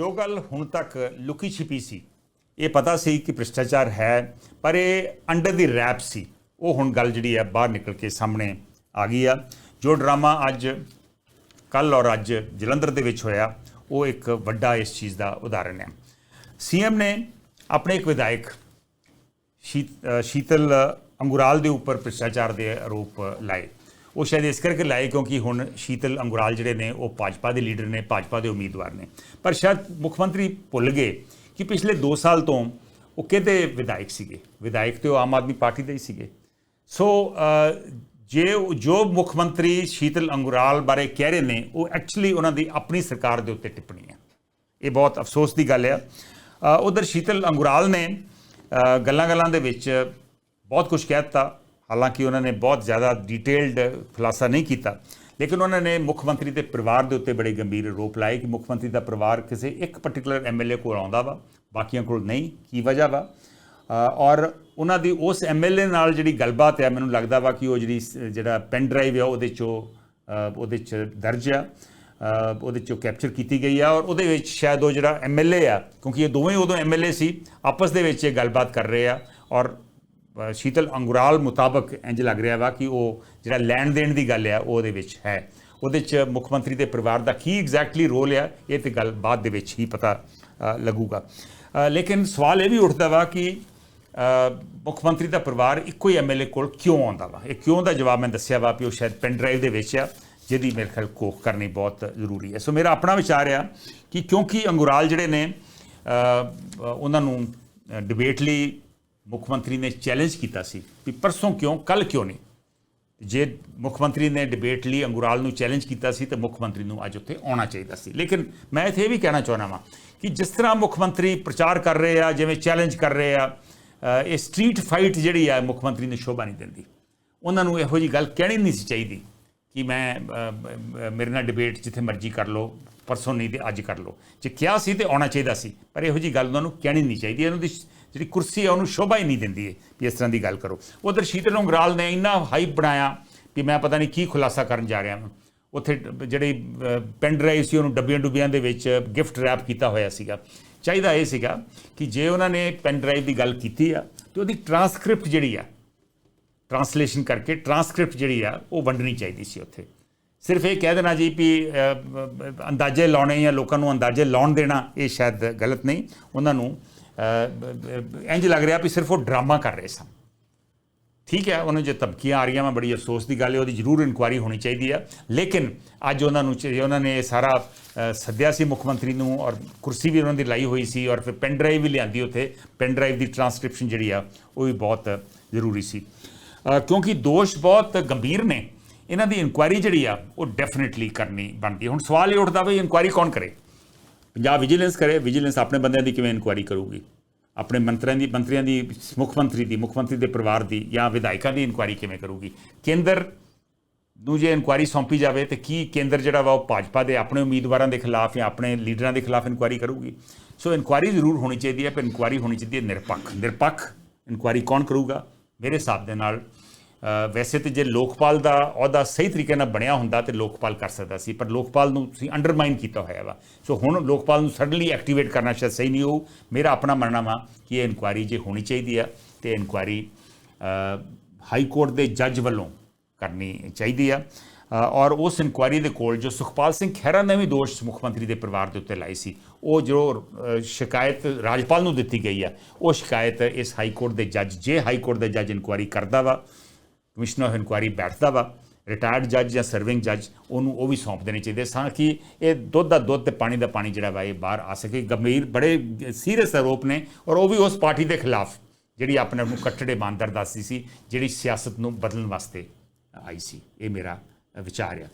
ਜੋ ਗੱਲ ਹੁਣ ਤੱਕ ਲੁਕੀ ਛਿਪੀ ਸੀ, ਇਹ ਪਤਾ ਸੀ ਕਿ ਭ੍ਰਿਸ਼ਟਾਚਾਰ ਹੈ, ਪਰ ਇਹ ਅੰਡਰ ਦੀ ਰੈਪ ਸੀ। ਉਹ ਹੁਣ ਗੱਲ ਜਿਹੜੀ ਹੈ ਬਾਹਰ ਨਿਕਲ ਕੇ ਸਾਹਮਣੇ ਆ ਗਈ ਆ। ਜੋ ਡਰਾਮਾ ਅੱਜ ਕੱਲ ਔਰ ਅੱਜ ਜਲੰਧਰ ਦੇ ਵਿੱਚ ਹੋਇਆ, ਉਹ ਇੱਕ ਵੱਡਾ ਇਸ ਚੀਜ਼ ਦਾ ਉਦਾਹਰਣ ਹੈ। ਸੀਐਮ ਨੇ ਆਪਣੇ ਇੱਕ ਵਿਧਾਇਕ ਸ਼ੀਤ- ਸ਼ੀਤਲ ਅੰਗੁਰਾਲ ਦੇ ਉੱਪਰ ਭ੍ਰਿਸ਼ਟਾਚਾਰ ਦੇ ਆਰੋਪ ਲਾਏ। ਉਹ ਸ਼ਾਇਦ ਇਸ ਕਰਕੇ ਲਾਏ ਕਿਉਂਕਿ ਹੁਣ ਸ਼ੀਤਲ ਅੰਗੁਰਾਲ ਜਿਹੜੇ ਨੇ, ਉਹ ਭਾਜਪਾ ਦੇ ਲੀਡਰ ਨੇ, ਭਾਜਪਾ ਦੇ ਉਮੀਦਵਾਰ ਨੇ। ਪਰ ਸ਼ਾਇਦ ਮੁੱਖ ਮੰਤਰੀ ਭੁੱਲ ਗਏ ਕਿ ਪਿਛਲੇ 2 ਸਾਲ ਤੋਂ ਉਹ ਕਿਹਦੇ ਵਿਧਾਇਕ ਸੀਗੇ। ਵਿਧਾਇਕ ਤੇ ਉਹ ਆਮ ਆਦਮੀ ਪਾਰਟੀ ਦੇ ਹੀ ਸੀਗੇ। ਸੋ ਜੇ ਜੋ ਮੁੱਖ ਮੰਤਰੀ ਸ਼ੀਤਲ ਅੰਗੁਰਾਲ ਬਾਰੇ ਕਹਿ ਰਹੇ ਨੇ, ਉਹ ਐਕਚੁਅਲੀ ਉਹਨਾਂ ਦੀ ਆਪਣੀ ਸਰਕਾਰ ਦੇ ਉੱਤੇ ਟਿੱਪਣੀ ਹੈ। ਇਹ ਬਹੁਤ ਅਫਸੋਸ ਦੀ ਗੱਲ ਆ। ਉਧਰ ਸ਼ੀਤਲ ਅੰਗੁਰਾਲ ਨੇ ਗੱਲਾਂ-ਗੱਲਾਂ ਦੇ ਵਿੱਚ ਬਹੁਤ ਕੁਝ ਕਹਿ ਦਿੱਤਾ। ਹਾਲਾਂਕਿ ਉਹਨਾਂ ਨੇ ਬਹੁਤ ਜ਼ਿਆਦਾ ਡਿਟੇਲਡ ਖੁਲਾਸਾ ਨਹੀਂ ਕੀਤਾ, ਲੇਕਿਨ ਉਹਨਾਂ ਨੇ ਮੁੱਖ ਮੰਤਰੀ ਦੇ ਪਰਿਵਾਰ ਦੇ ਉੱਤੇ ਬੜੇ ਗੰਭੀਰ ਆਰੋਪ ਲਾਏ ਕਿ ਮੁੱਖ ਮੰਤਰੀ ਦਾ ਪਰਿਵਾਰ ਕਿਸੇ ਇੱਕ ਪਾਰਟਿਕੂਲਰ ਐਮਐਲਏ ਕੋਲ ਆਉਂਦਾ ਵਾ, ਬਾਕੀਆਂ ਕੋਲ ਨਹੀਂ, ਕੀ ਵਜ੍ਹਾ ਵਾ? ਔਰ ਉਹਨਾਂ ਦੀ ਉਸ ਐਮਐਲਏ ਨਾਲ ਜਿਹੜੀ ਗੱਲਬਾਤ ਹੈ ਮੈਨੂੰ ਲੱਗਦਾ ਵਾ ਕਿ ਉਹ ਜਿਹੜੀ ਜਿਹੜਾ ਪੈਨ ਡਰਾਈਵ ਆ, ਉਹਦੇ ਚੋਂ ਉਹਦੇ ਚ ਦਰਜ ਆ ਉਹਦੇ ਚੋਂ ਕੈਪਚਰ ਕੀਤੀ ਗਈ ਆ, ਔਰ ਉਹਦੇ ਵਿੱਚ ਸ਼ਾਇਦ ਉਹ ਜਿਹੜਾ ਐਮਐਲਏ ਆ, ਕਿਉਂਕਿ ਇਹ ਦੋਵੇਂ ਉਦੋਂ ਐਮਐਲਏ ਸੀ, ਆਪਸ ਦੇ ਵਿੱਚ ਇਹ ਗੱਲਬਾਤ ਕਰ ਰਹੇ ਆ, ਔਰ ਸ਼ੀਤਲ ਅੰਗੁਰਾਲ ਮੁਤਾਬਕ ਇੰਜ ਲੱਗ ਰਿਹਾ ਵਾ ਕਿ ਉਹ ਜਿਹੜਾ ਲੈਣ ਦੇਣ ਦੀ ਗੱਲ ਆ ਉਹ ਉਹਦੇ ਵਿੱਚ ਹੈ। ਉਹਦੇ ਚ ਮੁੱਖ ਮੰਤਰੀ ਦੇ ਪਰਿਵਾਰ ਦਾ ਕੀ ਐਗਜ਼ੈਕਟਲੀ ਰੋਲ ਆ ਇਹ ਤੇ ਗੱਲ ਬਾਅਦ ਦੇ ਵਿੱਚ ਹੀ ਪਤਾ ਅ, ਲੱਗੂਗਾ। ਲੇਕਿਨ ਸਵਾਲ ਇਹ ਵੀ ਉੱਠਦਾ ਵਾ ਕਿ ਮੁੱਖ ਮੰਤਰੀ ਦਾ ਪਰਿਵਾਰ ਇੱਕੋ ਹੀ ਐਮਐਲਏ ਕੋਲ ਕਿਉਂ ਆਉਂਦਾ ਵਾ? ਇਹ ਕਿਉਂ ਦਾ ਜਵਾਬ ਮੈਂ ਦੱਸਿਆ ਵਾ ਕਿ ਉਹ ਸ਼ਾਇਦ ਪੈਨ ਡਰਾਈਵ ਦੇ ਵਿੱਚ ਆ ਜਿਹਦੀ ਮੇਰੇ ਖਿਆਲ ਕੋਖ ਕਰਨੀ ਬਹੁਤ ਜ਼ਰੂਰੀ ਹੈ। ਸੋ ਮੇਰਾ ਆਪਣਾ ਵਿਚਾਰ ਆ ਕਿ ਕਿਉਂਕਿ ਅੰਗੁਰਾਲ ਜਿਹੜੇ ਨੇ ਉਹਨਾਂ ਨੂੰ ਡਿਬੇਟ ਲਈ ਮੁੱਖ ਮੰਤਰੀ ਨੇ ਚੈਲੰਜ ਕੀਤਾ ਸੀ ਵੀ ਪਰਸੋਂ ਕਿਉਂ ਕੱਲ ਕਿਉਂ ਨਹੀਂ? ਜੇ ਮੁੱਖ ਮੰਤਰੀ ਨੇ ਡਿਬੇਟ ਲਈ ਅੰਗੁਰਾਲ ਨੂੰ ਚੈਲੰਜ ਕੀਤਾ ਸੀ, ਤਾਂ ਮੁੱਖ ਮੰਤਰੀ ਨੂੰ ਅੱਜ ਉੱਥੇ ਆਉਣਾ ਚਾਹੀਦਾ ਸੀ। ਲੇਕਿਨ ਮੈਂ ਇੱਥੇ ਇਹ ਵੀ ਕਹਿਣਾ ਚਾਹੁੰਦਾ ਵਾਂ ਕਿ ਜਿਸ ਤਰ੍ਹਾਂ ਮੁੱਖ ਮੰਤਰੀ ਪ੍ਰਚਾਰ ਕਰ ਰਹੇ ਆ, ਜਿਵੇਂ ਚੈਲੰਜ ਕਰ ਰਹੇ ਆ ਇਹ ਸਟਰੀਟ ਫਾਈਟ ਜਿਹੜੀ ਆ, ਮੁੱਖ ਮੰਤਰੀ ਨੂੰ ਸ਼ੋਭਾ ਨਹੀਂ ਦਿੰਦੀ। ਉਹਨਾਂ ਨੂੰ ਇਹੋ ਜੀ ਗੱਲ ਕਹਿਣੀ ਨਹੀਂ ਸੀ ਚਾਹੀਦੀ ਕਿ ਮੈਂ ਮੇਰੇ ਨਾਲ ਡਿਬੇਟ ਜਿੱਥੇ ਮਰਜ਼ੀ ਕਰ ਲਓ, ਪਰਸੋਂ ਨਹੀਂ ਤੇ ਅੱਜ ਕਰ ਲਓ। ਜੇ ਕਿਹਾ ਸੀ ਤੇ ਆਉਣਾ ਚਾਹੀਦਾ ਸੀ, ਪਰ ਇਹੋ ਜੀ ਗੱਲ ਉਹਨਾਂ ਨੂੰ ਕਹਿਣੀ ਨਹੀਂ ਚਾਹੀਦੀ। ਇਹਨਾਂ ਦੀ ਜਿਹੜੀ ਕੁਰਸੀ ਆ, ਉਹਨੂੰ ਸ਼ੋਭਾ ਹੀ ਨਹੀਂ ਦਿੰਦੀ ਹੈ ਵੀ ਇਸ ਤਰ੍ਹਾਂ ਦੀ ਗੱਲ ਕਰੋ। ਉਧਰ ਸ਼ੀਤਲ ਉਂਗਰਾਲ ਨੇ ਇੰਨਾ ਹਾਈਪ ਬਣਾਇਆ ਕਿ ਮੈਂ ਪਤਾ ਨਹੀਂ ਕੀ ਖੁਲਾਸਾ ਕਰਨ ਜਾ ਰਿਹਾ ਹਾਂ ਉੱਥੇ ਜਿਹੜੀ ਪੈਨ ਡਰਾਈਵ ਸੀ, ਉਹਨੂੰ ਡੱਬੀਆਂ ਡੁੱਬੀਆਂ ਦੇ ਵਿੱਚ ਗਿਫਟ ਰੈਪ ਕੀਤਾ ਹੋਇਆ ਸੀਗਾ। ਚਾਹੀਦਾ ਇਹ ਸੀਗਾ ਕਿ ਜੇ ਉਹਨਾਂ ਨੇ ਪੈਨ ਡਰਾਈਵ ਦੀ ਗੱਲ ਕੀਤੀ ਆ, ਤੇ ਉਹਦੀ ਟਰਾਂਸਕ੍ਰਿਪਟ ਜਿਹੜੀ ਆ ਟਰਾਂਸਲੇਸ਼ਨ ਕਰਕੇ ਟਰਾਂਸਕ੍ਰਿਪਟ ਜਿਹੜੀ ਆ, ਉਹ ਵੰਡਣੀ ਚਾਹੀਦੀ ਸੀ ਉੱਥੇ। ਸਿਰਫ ਇਹ ਕਹਿ ਦੇਣਾ ਜੀ ਵੀ ਅੰਦਾਜ਼ੇ ਲਾਉਣੇ ਜਾਂ ਲੋਕਾਂ ਨੂੰ ਅੰਦਾਜ਼ੇ ਲਾਉਣ ਦੇਣਾ, ਇਹ ਸ਼ਾਇਦ ਗਲਤ ਨਹੀਂ। ਉਹਨਾਂ ਨੂੰ ਇੰਜ ਲੱਗ ਰਿਹਾ ਵੀ ਸਿਰਫ ਉਹ ਡਰਾਮਾ ਕਰ ਰਹੇ ਸਨ। ਠੀਕ ਹੈ, ਉਹਨਾਂ ਜੇ ਧਮਕੀਆਂ ਆ ਰਹੀਆਂ ਮੈਂ ਬੜੀ ਅਫਸੋਸ ਦੀ ਗੱਲ ਹੈ, ਉਹਦੀ ਜ਼ਰੂਰ ਇਨਕੁਆਇਰੀ ਹੋਣੀ ਚਾਹੀਦੀ ਆ ਲੇਕਿਨ ਅੱਜ ਉਹਨਾਂ ਨੂੰ ਉਹਨਾਂ ਨੇ ਇਹ ਸਾਰਾ ਸੱਦਿਆ ਸੀ ਮੁੱਖ ਮੰਤਰੀ ਨੂੰ ਔਰ ਕੁਰਸੀ ਵੀ ਉਹਨਾਂ ਦੀ ਲਾਈ ਹੋਈ ਸੀ ਔਰ ਫਿਰ ਪੈਨ ਡਰਾਈਵ ਵੀ ਲਿਆਂਦੀ ਉੱਥੇ। ਪੈਨ ਡਰਾਈਵ ਦੀ ਟਰਾਂਸਕ੍ਰਿਪਸ਼ਨ ਜਿਹੜੀ ਆ, ਉਹ ਵੀ ਬਹੁਤ ਜ਼ਰੂਰੀ ਸੀ। ਕਿਉਂਕਿ ਦੋਸ਼ ਬਹੁਤ ਗੰਭੀਰ ਨੇ। ਇਹਨਾਂ ਦੀ ਇਨਕੁਆਇਰੀ ਜਿਹੜੀ ਆ, ਉਹ ਡੈਫੀਨਿਟਲੀ ਕਰਨੀ ਬਣਦੀ ਹੁਣ ਸਵਾਲ ਇਹ ਉੱਠਦਾ ਵੀ ਇਨਕੁਆਇਰੀ ਕੌਣ ਕਰੇ? ਪੰਜਾਬ ਵਿਜੀਲੈਂਸ ਕਰੇ ਵਿਜੀਲੈਂਸ ਆਪਣੇ ਬੰਦਿਆਂ ਦੀ ਕਿਵੇਂ ਇਨਕੁਆਇਰੀ ਕਰੂਗੀ? ਆਪਣੇ ਮੰਤਰੀਆਂ ਦੀ ਮੰਤਰੀਆਂ ਦੀ, ਮੁੱਖ ਮੰਤਰੀ ਦੀ, ਮੁੱਖ ਮੰਤਰੀ ਦੇ ਪਰਿਵਾਰ ਦੀ ਜਾਂ ਵਿਧਾਇਕਾਂ ਦੀ ਇਨਕੁਆਇਰੀ ਕਿਵੇਂ ਕਰੂਗੀ? ਕੇਂਦਰ ਨੂੰ ਜੇ ਇਨਕੁਆਇਰੀ ਸੌਂਪੀ ਜਾਵੇ ਤੇ ਕੀ ਕੇਂਦਰ ਜਿਹੜਾ ਵਾ ਉਹ ਭਾਜਪਾ ਦੇ ਆਪਣੇ ਉਮੀਦਵਾਰਾਂ ਦੇ ਖਿਲਾਫ ਜਾਂ ਆਪਣੇ ਲੀਡਰਾਂ ਦੇ ਖਿਲਾਫ ਇਨਕੁਆਇਰੀ ਕਰੂਗੀ? ਸੋ ਇਨਕੁਆਇਰੀ ਜ਼ਰੂਰ ਹੋਣੀ ਚਾਹੀਦੀ ਹੈ, ਪਰ ਇਨਕੁਆਇਰੀ ਹੋਣੀ ਚਾਹੀਦੀ ਹੈ ਨਿਰਪੱਖ। ਨਿਰਪੱਖ ਇਨਕੁਆਇਰੀ ਕੌਣ ਕਰੂਗਾ? ਮੇਰੇ ਹਿਸਾਬ ਦੇ ਨਾਲ ਵੈਸੇ ਤੇ ਜੇ ਲੋਕਪਾਲ ਦਾ ਅਹੁਦਾ ਸਹੀ ਤਰੀਕੇ ਨਾਲ ਬਣਿਆ ਹੁੰਦਾ ਤੇ ਲੋਕਪਾਲ ਕਰ ਸਕਦਾ ਸੀ, ਪਰ ਲੋਕਪਾਲ ਨੂੰ ਤੁਸੀਂ ਅੰਡਰਮਾਈਨ ਕੀਤਾ ਹੋਇਆ ਵਾ। ਸੋ ਹੁਣ ਲੋਕਪਾਲ ਨੂੰ ਸਡਨਲੀ ਐਕਟੀਵੇਟ ਕਰਨਾ ਸ਼ਾਇਦ ਸਹੀ ਨਹੀਂ ਹੋਊ। ਮੇਰਾ ਆਪਣਾ ਮੰਨਣਾ ਵਾ ਕਿ ਇਹ ਇਨਕੁਆਇਰੀ ਜੇ ਹੋਣੀ ਚਾਹੀਦੀ ਆ ਤੇ ਇਨਕੁਆਇਰੀ ਹਾਈ ਕੋਰਟ ਦੇ ਜੱਜ ਵੱਲੋਂ ਕਰਨੀ ਚਾਹੀਦੀ ਆ। ਔਰ ਉਸ ਇਨਕੁਆਇਰੀ ਦੇ ਕੋਲ ਜੋ ਸੁਖਪਾਲ ਸਿੰਘ ਖਹਿਰਾ ਨੇ ਵੀ ਦੋਸ਼ ਮੁੱਖ ਮੰਤਰੀ ਦੇ ਪਰਿਵਾਰ ਦੇ ਉੱਤੇ ਲਾਈ ਸੀ, ਉਹ ਜੋ ਸ਼ਿਕਾਇਤ ਰਾਜਪਾਲ ਨੂੰ ਦਿੱਤੀ ਗਈ ਆ, ਉਹ ਸ਼ਿਕਾਇਤ ਇਸ ਹਾਈ ਕੋਰਟ ਦੇ ਜੱਜ ਜੇ ਹਾਈ ਕੋਰਟ ਦੇ ਜੱਜ ਇਨਕੁਆਇਰੀ ਕਰਦਾ ਵਾ ਕਮਿਸ਼ਨਰ ਆਫ ਇਨਕੁਆਇਰੀ ਬੈਠਦਾ ਵਾ ਰਿਟਾਇਰਡ ਜੱਜ ਜਾਂ ਸਰਵਿੰਗ ਜੱਜ ਉਹਨੂੰ ਉਹ ਵੀ ਸੌਂਪ ਦੇਣੇ ਚਾਹੀਦੇ ਤਾਂ ਕਿ ਇਹ ਦੁੱਧ ਦਾ ਦੁੱਧ ਤੇ ਪਾਣੀ ਦਾ ਪਾਣੀ ਜਿਹੜਾ ਵਾ, ਇਹ ਬਾਹਰ ਆ ਸਕੇ। ਗੰਭੀਰ, ਬੜੇ ਸੀਰੀਅਸ ਆਰੋਪ ਨੇ ਔਰ ਉਹ ਵੀ ਉਸ ਪਾਰਟੀ ਦੇ ਖਿਲਾਫ, ਜਿਹੜੀ ਆਪਣੇ ਆਪ ਨੂੰ ਕੱਟੜੇ ਇਮਾਨਦਾਰ ਦੱਸਦੀ ਸੀ, ਜਿਹੜੀ ਸਿਆਸਤ ਨੂੰ ਬਦਲਣ ਵਾਸਤੇ ਆਈ ਸੀ। ਇਹ ਮੇਰਾ ਵਿਚਾਰ ਆ।